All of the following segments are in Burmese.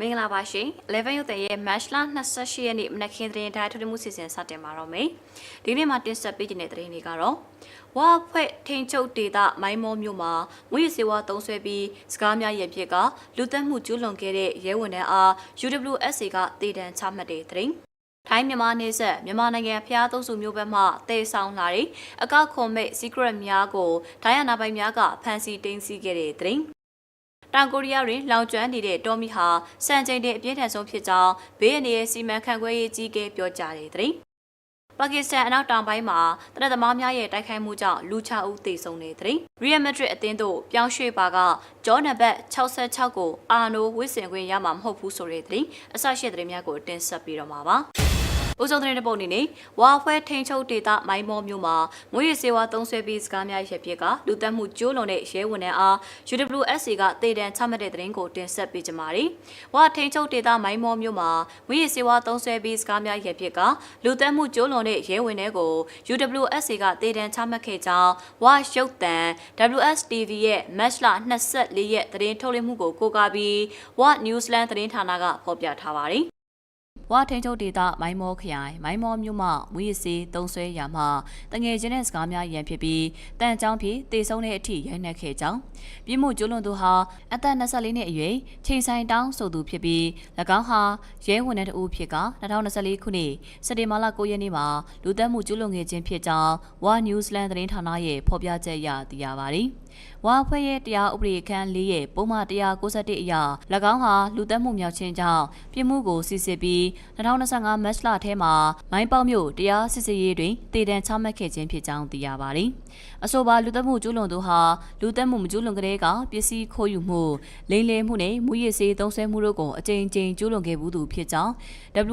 မင်္ဂလာပါရှင်11ရုပ်သံရဲ့ match လ28ရက်နေ့မနက်ခင်းသတင်းတိုင်းထုတ်လွှင့်မှုစီစဉ်စတင်ပါတော့မယ်ဒီနေ့မှာတင်ဆက်ပေးခြင်းတဲ့သတင်းတွေကတော့ဝါဖွဲ့ထိန်ချုပ်ဒေတာမိုင်းမောမြို့မှာငွေစေဝါတုံးဆွဲပြီးစကားများရဖြစ်ကလူသက်မှုကျူးလွန်ခဲ့တဲ့ရဲဝန်ထမ်းအား UWSA ကတည်တံချမှတ်တဲ့သတင်းထိုင်းမြန်မာနေဆက်မြန်မာနိုင်ငံဖျားသုံးစုမျိုးဘက်မှတေဆောင်လာတဲ့အကောက်ခွန်မဲ့ secret များကိုဒိုင်းယနာပိုင်များကဖမ်းဆီးတင်းဆီးခဲ့တဲ့သတင်း တောင်ကိုရီးယားတွင်လောင်ကျွမ်းနေတဲ့တော်မီဟာစံချိန်တဲ့အပြင်းထန်ဆုံးဖြစ်ကြောင်းဘေးအနေရဲ့စီမံခန့်ခွဲရေးကြီးကဲပြောကြားတဲ့သတင်းပါကစ္စတန်အနောက်တောင်ပိုင်းမှာတနက်သမားများရဲ့တိုက်ခိုက်မှုကြောင့်လူ6ဦးသေဆုံးတဲ့သတင်းရီယယ်မက်ဒရစ်အသင်းတို့ပြောင်းရွှေ့ပါကဂျောနဘတ်66ကိုအာနိုဝစ်စင်ခွင့်ရမှာမဟုတ်ဘူးဆိုတဲ့သတင်းအဆရှိတဲ့သတင်းများကိုတင်ဆက်ပြီးတော့မှာပါ ဦးဆုံးသတင်းတစ်ပုဒ်အနေနဲ့ဝါဖွဲထိန်ချုပ်ဒေတာမိုင်းမောမျိုးမှာငွေရစေဝါသုံးဆွဲပြီးစကားများရဖြစ်ကလူသက်မှုကျိုးလွန်တဲ့ရဲဝန်ထမ်းအား UWSA ကတေတံချမှတ်တဲ့သတင်းကိုတင်ဆက်ပေးကြပါမယ်။ဝါထိန်ချုပ်ဒေတာမိုင်းမောမျိုးမှာငွေရစေဝါသုံးဆွဲပြီးစကားများရဖြစ်ကလူသက်မှုကျိုးလွန်တဲ့ရဲဝန်ထမ်းကို UWSA ကတေတံချမှတ်ခဲ့ကြောင်းဝါရုပ်တံ WSTV ရဲ့ match လ24ရက်သတင်းထုတ်လွှင့်မှုကိုကိုးကားပြီးဝါ Newsland သတင်းဌာနကဖော်ပြထားပါတယ်။ ဝါထိန်ချုပ်ဒေတာမိုင်းမောခရိုင်မိုင်းမောမြို့မှမူရစီတုံးဆွဲရာမှာတငယ်ချင်းတဲ့စကားများရန်ဖြစ်ပြီးတန်ချောင်းဖြစ်တေဆုံးတဲ့အထိရိုက်နှက်ခဲ့ကြောင်းပြည်မှုကျူးလွန်သူဟာအသက်24နှစ်အရွယ်ချိန်ဆိုင်တောင်းဆိုသူဖြစ်ပြီး၎င်းဟာရဲဝန်ထမ်းတဦးဖြစ်က2024ခုနှစ်စက်တင်ဘာလ9ရက်နေ့မှာလူသက်မှုကျူးလွန်ခဲ့ခြင်းဖြစ်ကြောင်းဝါ Newsland သတင်းဌာနရဲ့ဖော်ပြချက်အရသိရပါတယ်။ ဝါဖွဲ့ရဲ့တရားဥပဒေအခန်း၄ရဲ့ပုံမှန်191အရ၎င်းဟာလူသက်မှုမြောက်ခြင်းကြောင့်ပြည်မှုကိုစစ်စစ်ပြီး2025မတ်လထဲမှာမိုင်းပေါက်မြို့တရားစစ်ဆေးရေးတွင်တည်တံချမှတ်ခဲ့ခြင်းဖြစ်ကြောင်းသိရပါတယ်။အဆိုပါလူသက်မှုကျူးလွန်သူဟာလူသက်မှုမကျူးလွန်ကြတဲ့ကပစ္စည်းခိုးယူမှုလိမ်လည်မှုနဲ့မူရစ်စေးသုံးဆွဲမှုတို့ကိုအကြိမ်ကြိမ်ကျူးလွန်ခဲ့မှုသူဖြစ်ကြောင်း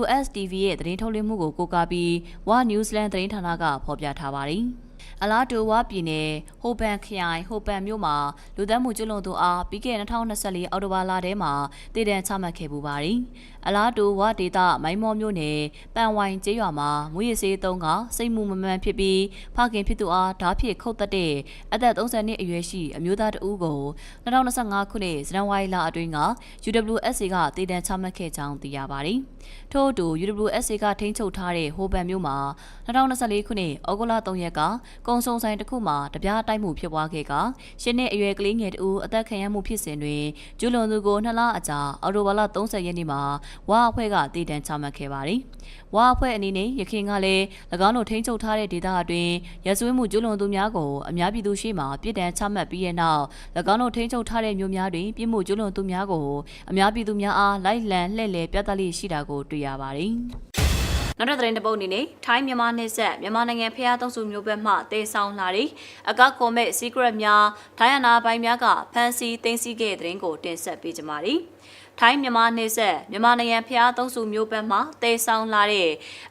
WSTV ရဲ့သတင်းထုတ်လွှင့်မှုကိုကိုးကားပြီး One Newsland သတင်းဌာနကဖော်ပြထားပါတယ်။ အလားတူဝါပြည်နယ်ဟိုပန်ခရိုင်ဟိုပန်မြို့မှာလူသက်မှုကျွလွန်သူအားပြီးခဲ့2024အောက်တိုဘာလထဲမှာတည်တံချမှတ်ခဲ့ပူပါတယ်။အလားတူဝါဒေတာမိုင်းမောမြို့နယ်ပန်ဝိုင်ကျေးရွာမှာမွေးရစေးတုံးကစိတ်မှုမမှန်ဖြစ်ပြီးဖခင်ဖြစ်သူအားဓားဖြစ်ခုတ်တက်တဲ့အသက်30နှစ်အရွယ်ရှိအမျိုးသားတဦးကို2025ခုနှစ်ဇန်နဝါရီလအတွင်းက UWSA ကတည်တံချမှတ်ခဲ့ကြောင်းသိရပါတယ်။ထို့အတူ UWSA ကထိန်းချုပ်ထားတဲ့ဟိုပန်မြို့မှာ2024ခုနှစ်ဩဂုတ်လ3ရက်ကကုံစုံဆိုင်တစ်ခုမှာတပြားတိုက်မှုဖြစ်ပွားခဲ့ကရှင်းနှစ်အရွယ်ကလေးငယ်တူအသက်ခံရမှုဖြစ်စဉ်တွင်ကျူးလွန်သူကိုနှစ်လအကြာအော်တိုဘာလ30ရက်နေ့မှာဝါအဖွဲ့ကတည်တံ့ချမှတ်ခဲ့ပါတယ်။ဝါအဖွဲ့အနေနဲ့ရခိုင်ကလည်း၎င်းတို့ထိန်းချုပ်ထားတဲ့ဒေသအတွင်းရဆွေးမှုကျူးလွန်သူများကိုအများပြည်သူရှေ့မှပြည်တံချမှတ်ပြီးတဲ့နောက်၎င်းတို့ထိန်းချုပ်ထားတဲ့မြို့များတွင်ပြည်မှုကျူးလွန်သူများကိုအများပြည်သူများအားလိုက်လံလှည့်လည်ပြသလိရှိတာကိုတွေ့ရပါတယ်။ နောက်တဲ့သတင်းတစ်ပုဒ်အနေနဲ့ထိုင်းမြန်မာနယ်စပ်မြန်မာနိုင်ငံဖျားသုံးစုမျိုးဘက်မှတေဆောင်လာတဲ့အကောက်ခွန်မဲ့ secret များဒိုင်ယနာပိုင်းများကဖန်စီသိမ်းဆည်းခဲ့တဲ့သတင်းကိုတင်ဆက်ပေးကြပါမယ်။ထိုင်းမြန်မာနေဆက်မြန်မာနိုင်ငံဖျားသုံးစုမျိုးဘက်မှတေဆောင်လာတဲ့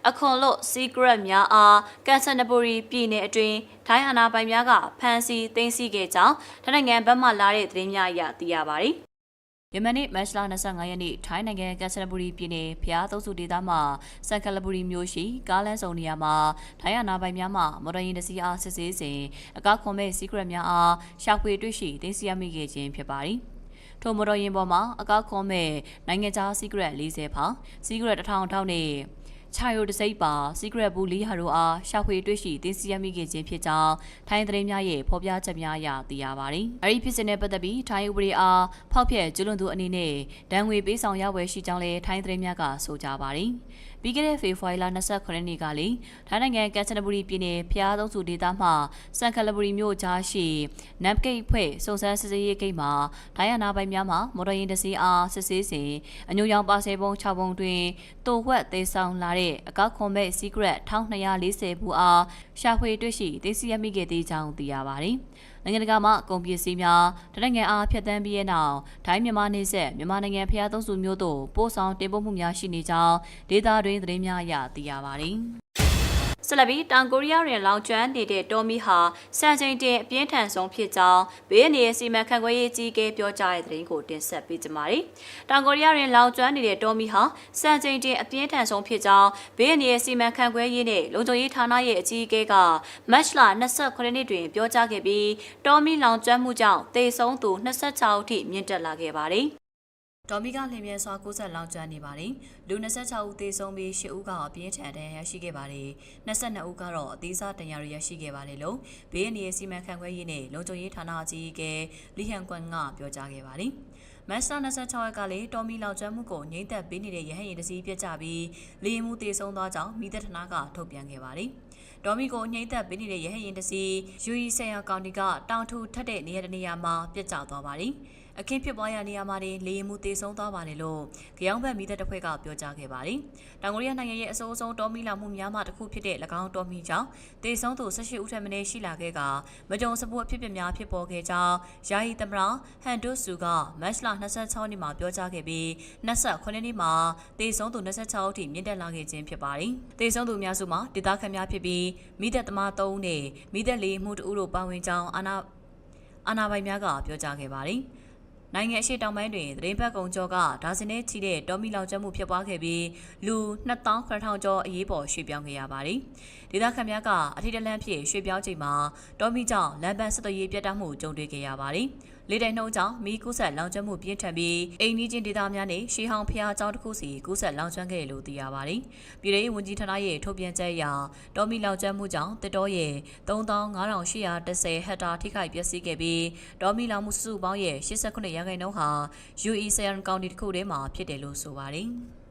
အခွန်လို့ secret များအားကန်ဆန်နဘူရီပြည်နယ်အတွင်းထိုင်းအာဏာပိုင်များကဖမ်းဆီးသိမ်းဆည်းခဲ့ကြောင်းထိုင်းနိုင်ငံဘက်မှလာတဲ့သတင်းများအရသိရပါတယ်။ ယမန်နေ့မတ်လ25ရက်နေ့ထိုင်းနိုင်ငံကန်ဆလဘူရီပြည်နယ်ဖျားသုံးစုဒေသမှာစန်ကလဘူရီမြို့ရှိကားလမ်းစုံနေရာမှာထိုင်းရနာပိုင်များမှမော်ဒရင်တစီအားစစ်ဆေးစဉ်အကောက်ခွန်မဲ့စီကရက်များအားရှာဖွေတွေ့ရှိသိသိရမိခဲ့ခြင်းဖြစ်ပါတယ်။ထိုမော်ဒရင်ပေါ်မှာအကောက်ခွန်မဲ့နိုင်ငံခြားစီကရက်40ဖောင်စီကရက်1000ထောင်နဲ့ ချာယိုတစိပ်ပါ secret ဘူးလီဟာတို့အားရှာဖွေတွေ့ရှိသိသိရမိခဲ့ခြင်းဖြစ်ကြောင်းထိုင်းသတင်းများရဲ့ဖော်ပြချက်များအရသိရပါတယ်။အဲဒီဖြစ်စဉ်နဲ့ပတ်သက်ပြီးထိုင်းဥပဒေအားဖောက်ဖျက်ကျွလွန်သူအနေနဲ့ဒဏ်ငွေပေးဆောင်ရဝယ်ရှိကြောင်းလည်းထိုင်းသတင်းများကဆိုကြပါတယ်။ ပြီးခဲ့တဲ့ဖေဖော်ဝါရီလ29ရက်နေ့ကလေထိုင်းနိုင်ငံကန်ချနဘူရီပြည်နယ်ဖျားသုံးစုဒေသမှစန်ကလဘူရီမြို့ကြားရှိနမ်ဂိတ်ဖွဲ့စုံစမ်းစစ်ဆေးရေးဂိတ်မှာဒိုင်ယာနာပိုင်များမှမော်တော်ယာဉ်တစ်စီးအားစစ်ဆေးစဉ်အညိုရောင်ပါဆယ်ပုံ6ပုံတွင်တိုဝက်သေးဆောင်လာတဲ့အကောက်ခွန်မဲ့ secret 1240ဘူးအားရှာဖွေတွေ့ရှိသိသိရမိခဲ့သေးကြောင်းသိရပါတယ်။ နိုင်ငံတကာမှကုန်ပစ္စည်းများတနိုင်ငံအားဖျက်ဆီးပြီးတဲ့နောက်ဒိုင်းမြန်မာနေဆက်မြန်မာနိုင်ငံဖျားသုံးစုမျိုးတို့ပို့ဆောင်တင်ပို့မှုများရှိနေကြောင်းဒေသတွင်းသတင်းများအရသိရပါတယ် ဆက်လက်ပြီးတောင်ကိုရီးယားတွင်လောင်ကျွမ်းနေတဲ့တော်မီဟာစံချိန်တင်အပြင်းထန်ဆုံးဖြစ်ကြောင်းဘေးအနေစီမံခန့်ခွဲရေးကြီးကဲပြောကြားတဲ့သတင်းကိုတင်ဆက်ပေးကြပါမယ်။တောင်ကိုရီးယားတွင်လောင်ကျွမ်းနေတဲ့တော်မီဟာစံချိန်တင်အပြင်းထန်ဆုံးဖြစ်ကြောင်းဘေးအနေစီမံခန့်ခွဲရေးနဲ့လုံခြုံရေးဌာနရဲ့အကြီးအကဲကမတ်လ29ရက်နေ့တွင်ပြောကြားခဲ့ပြီးတော်မီလောင်ကျွမ်းမှုကြောင့်သေဆုံးသူ26ဦးထိမြင့်တက်လာခဲ့ပါတယ်။ ဒေါ်မီကလင်းမြဲစွာကူးဆက်လောင်ကျွမ်းနေပါတယ်။လူ26ဦးသေဆုံးပြီး10ဦးကအပြင်းထန်ဒဏ်ရာရရှိခဲ့ပါတယ်။22ဦးကတော့အသေးစားဒဏ်ရာတွေရရှိခဲ့ပါတယ်လို့ဘေးအန္တရာယ်စီမံခန့်ခွဲရေးနဲ့လုံခြုံရေးဌာနအကြီးအကဲလီဟန်ကွမ်ကပြောကြားခဲ့ပါတယ်။မတ်စတာ26ရက်ကလည်းတော်မီလောင်ကျွမ်းမှုကိုငိမ့်သက်ပေးနေတဲ့ရဟတ်ယာဉ်တစ်စီးပြတ်ကျပြီးလေယာဉ်မှုသေဆုံးသွားကြောင်းမိသက်ဌာနကထုတ်ပြန်ခဲ့ပါတယ်။ဒေါ်မီကိုညှိမ့်သက်ပေးနေတဲ့ရဟတ်ယာဉ်တစ်စီးယူအီဆေယာကောင်တီကတောင်ထူထက်တဲ့နေရာတစ်နေရာမှာပြတ်ကျသွားပါတယ်။ အခင်းဖြစ်ပွားရာနေရာမှာလေယာဉ်မှုသေဆုံးသွားပါတယ်လို့ကြောင်ဘက်မိသက်တစ်ဖွဲ့ကပြောကြားခဲ့ပါတယ်။တောင်ကိုရီးယားနိုင်ငံရဲ့အဆိုးဆုံးတော်မီလောင်မှုများမှတစ်ခုဖြစ်တဲ့၎င်းတော်မီကြောင့်သေဆုံးသူ18ဦးထက်မနည်းရှိလာခဲ့ကမကြုံစဘူးအဖြစ်အပျက်များဖြစ်ပေါ်ခဲ့ကြောင်းယာယီသမရဟန်ဒုစုကမတ်လ26နှစ်မှာပြောကြားခဲ့ပြီး28နှစ်မှာသေဆုံးသူ26ဦးထိမြင့်တက်လာခဲ့ခြင်းဖြစ်ပါတယ်။သေဆုံးသူများစုမှာဒေသခံများဖြစ်ပြီးမိသက်သမား3ဦးနဲ့မိသက်၄မှု2ဦးတို့ပါဝင်ကြောင်းအာနာအာနာပိုင်များကပြောကြားခဲ့ပါတယ်။ နိုင်ငံအရှိတောင်ပိုင်းတွင်သတင်းပတ်ကုံကျော်ကဒါဇင်နဲ့ချီတဲ့တောမီလောင်ကျွမ်းမှုဖြစ်ပွားခဲ့ပြီးလူ2900ကျော်အရေးပေါ်ရွှေ့ပြောင်းခဲ့ရပါတယ်။ဒေသခံများကအထိတလန့်ဖြစ်ရွှေ့ပြောင်းချိန်မှာတောမီကြောင့်လမ်းပန်းဆက်သွယ်ရေးပြတ်တောက်မှုကြုံတွေ့ခဲ့ရပါတယ်။လေတိုင်နှုံးကြောင့်မီးကူးဆက်လောင်ကျွမ်းမှုပြင်းထန်ပြီးအိမ်နီးချင်းဒေသများနဲ့ရှီဟောင်ဖျားကျောင်းတစ်ခုစီကူးဆက်လောင်ကျွမ်းခဲ့လို့သိရပါတယ်။ပြည်ထောင်ဝန်ကြီးဌာနရဲ့ထုတ်ပြန်ချက်အရတောမီလောင်ကျွမ်းမှုကြောင့်တစ်တော်ရဲ့35,810ဟက်တာထိခိုက်ပျက်စီးခဲ့ပြီးတောမီလောင်မှုစုစုပေါင်းရဲ့89ရာခိုင်နှုန်းဟာ UE ဆယ်ရန်ကောင်တီတစ်ခုထဲမှာဖြစ်တယ်လို့ဆိုပါတယ်။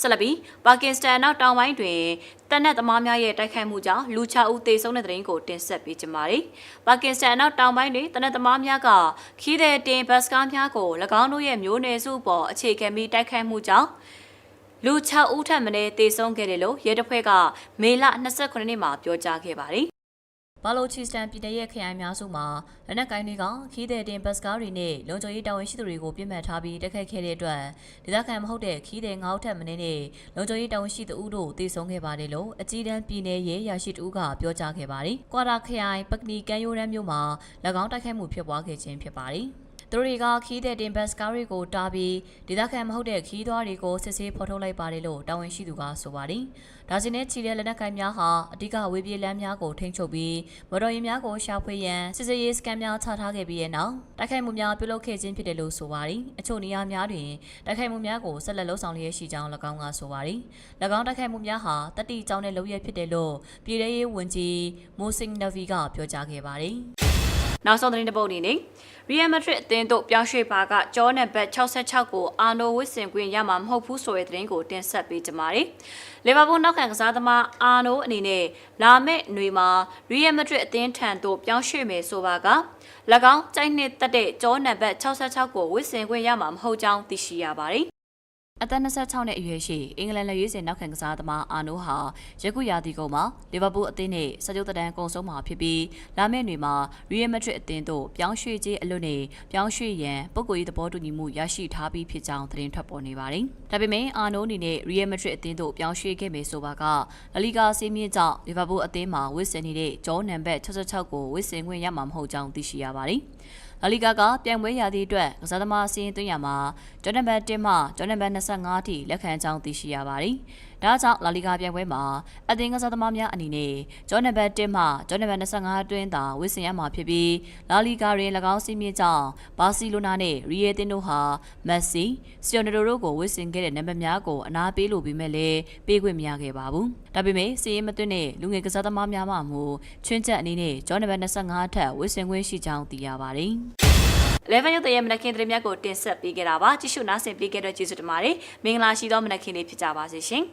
ဆက်လက်ပြီးပါကစ္စတန်နောက်တောင်ပိုင်းတွင်တနက်သမားများရဲ့တိုက်ခိုက်မှုကြောင့်လူ6ဦးသေဆုံးတဲ့တဲ့ရင်ကိုတင်ဆက်ပေးကြပါမယ်။ပါကစ္စတန်နောက်တောင်ပိုင်းတွင်တနက်သမားများကခီးတဲ့တင်ဘတ်စကားများကို၎င်းတို့ရဲ့မျိုးနွယ်စုပေါ်အခြေခံပြီးတိုက်ခိုက်မှုကြောင့်လူ6ဦးထပ်မံသေဆုံးခဲ့တယ်လို့ရဲတပ်ဖွဲ့ကမေလ29ရက်နေ့မှာပြောကြားခဲ့ပါတယ်။ ဘာလိုချီစတန်ပြည်နယ်ရဲ့ခရိုင်များစုမှာလက်နက်ကိုင်းတွေကခီးတဲ့တင်ဘတ်စကားတွေနဲ့လုံခြုံရေးတာဝန်ရှိသူတွေကိုပြစ်မှတ်ထားပြီးတိုက်ခိုက်ခဲ့တဲ့အတွက်ဒေသခံမဟုတ်တဲ့ခီးတဲ့ငါးဦးထက်မနည်းနဲ့လုံခြုံရေးတာဝန်ရှိသူတို့တေဆုံးခဲ့ပါတယ်လို့အကြီးတန်းပြည်နယ်ရဲ့ရာရှိတူကပြောကြားခဲ့ပါတယ်။ကွာတာခရိုင်ပကနီကန်ယိုရန်မြို့မှာ၎င်းတိုက်ခိုက်မှုဖြစ်ပွားခဲ့ခြင်းဖြစ်ပါတယ်။ သူတို့တွေကခီးတဲ့တင်ဘတ်စကားတွေကိုတားပြီးဒေသခံမဟုတ်တဲ့ခီးသွားတွေကိုစစ်ဆေးဖော်ထုတ်လိုက်ပါတယ်လို့တာဝန်ရှိသူကဆိုပါတယ်။ဒါစီနဲ့ချီတဲ့လက်နက်ကိုင်များဟာအဓိကဝေးပြေးလမ်းများကိုထိန်းချုပ်ပြီးမော်တော်ယာဉ်များကိုရှာဖွေရန်စစ်စေးရေးစကန်များချထားခဲ့ပြီးတဲ့နောက်တိုက်ခိုက်မှုများပြုလုပ်ခဲ့ခြင်းဖြစ်တယ်လို့ဆိုပါတယ်။အချို့နေရာများတွင်တိုက်ခိုက်မှုများကိုဆက်လက်လှုပ်ဆောင်လျက်ရှိကြောင်း၎င်းကဆိုပါတယ်။၎င်းတိုက်ခိုက်မှုများဟာတတိကြောင်းတဲ့လုပ်ရဖြစ်တယ်လို့ပြည်ထောင်ရေးဝန်ကြီးမိုးစင်နဗီကပြောကြားခဲ့ပါတယ်။ နောက်ဆုံးသတင်းတစ်ပုဒ်အနေနဲ့ Real Madrid အသင်းတို့ပြောင်းရွှေ့ပါကကျောနံပါတ်66ကိုအာနိုဝစ်စင်ကွင်းရမှာမဟုတ်ဘူးဆိုတဲ့သတင်းကိုတင်ဆက်ပေးကြပါမယ်။လီဗာပူးနောက်ခံကစားသမားအာနိုအနေနဲ့လာမယ့်ຫນွေမှာ Real Madrid အသင်းထံသို့ပြောင်းရွှေ့မယ်ဆိုပါက၎င်းကြိုက်နှစ်တက်တဲ့ကျောနံပါတ်66ကိုဝစ်စင်ကွင်းရမှာမဟုတ်ကြောင်းသိရှိရပါတယ်။ အသက်26နှစ်အရွယ်ရှိအင်္ဂလန်လက်ရွေးစင်နောက်ခံကစားသမားအာနိုဟာယခုရာသီကုန်မှာလီဗာပူးအသင်းနဲ့စကြိုသက်တမ်းကုန်ဆုံးမှာဖြစ်ပြီးလာမယ့်နေ့မှာရီယယ်မက်ဒရစ်အသင်းတို့ပြောင်းရွှေ့ခြင်းအလွတ်နဲ့ပြောင်းရွှေ့ရန်ပုဂ္ဂိုလ်ရေးသဘောတူညီမှုရရှိထားပြီးဖြစ်ကြောင်းသတင်းထွက်ပေါ်နေပါတယ်။ဒါပေမဲ့အာနိုအနေနဲ့ရီယယ်မက်ဒရစ်အသင်းတို့ပြောင်းရွှေ့ခဲ့မယ်ဆိုပါကလလီဂါစီးမြင့်ကြောင့်လီဗာပူးအသင်းမှာဝစ်စင်နေတဲ့ဂျောနံပါတ်66ကိုဝစ်စင်ခွင့်ရမှာမဟုတ်ကြောင်းသိရှိရပါတယ်။ လာလီဂါကပြိုင်ပွဲရာသီအတွက်ကစားသမားစီးရင်သွင်းရမှာဂျော်နန်ဘတ်1မှဂျော်နန်ဘတ်25အထိလက်ခံကြောင်းသိရှိရပါတယ်။ဒါကြောင့်လာလီဂါပြိုင်ပွဲမှာအသင်းကစားသမားများအနေနဲ့ဂျော်နန်ဘတ်1မှဂျော်နန်ဘတ်25အတွင်းသာဝစ်ဆင်ရမှာဖြစ်ပြီးလာလီဂါတွင်၎င်းစီးမြင့်ကြောင်းဘာစီလိုနာနဲ့ရီယေတင်တို့ဟာမက်ဆီဆီယိုနယ်တိုတို့ကိုဝစ်ဆင်ခဲ့တဲ့နံပါတ်များကိုအနာပေးလိုပြီးမဲ့လည်းပေးခွင့်မရခဲ့ပါဘူး။ဒါပေမဲ့စီးရင်မသွင်းတဲ့လူငယ်ကစားသမားများမှမူချွင်းချက်အနေနဲ့ဂျော်နန်ဘတ်25ထက်ဝစ်ဆင်ခွင့်ရှိကြောင်းသိရပါတယ်။11ရုပ်တရက်မနက်ခင်းသတင်းများကိုတင်ဆက်ပေးခဲ့တာပါကြည့်ရှုနားဆင်ပေးခဲ့တဲ့ကျေးဇူးတင်ပါတယ်မင်္ဂလာရှိသောမနက်ခင်းလေးဖြစ်ကြပါစေရှင်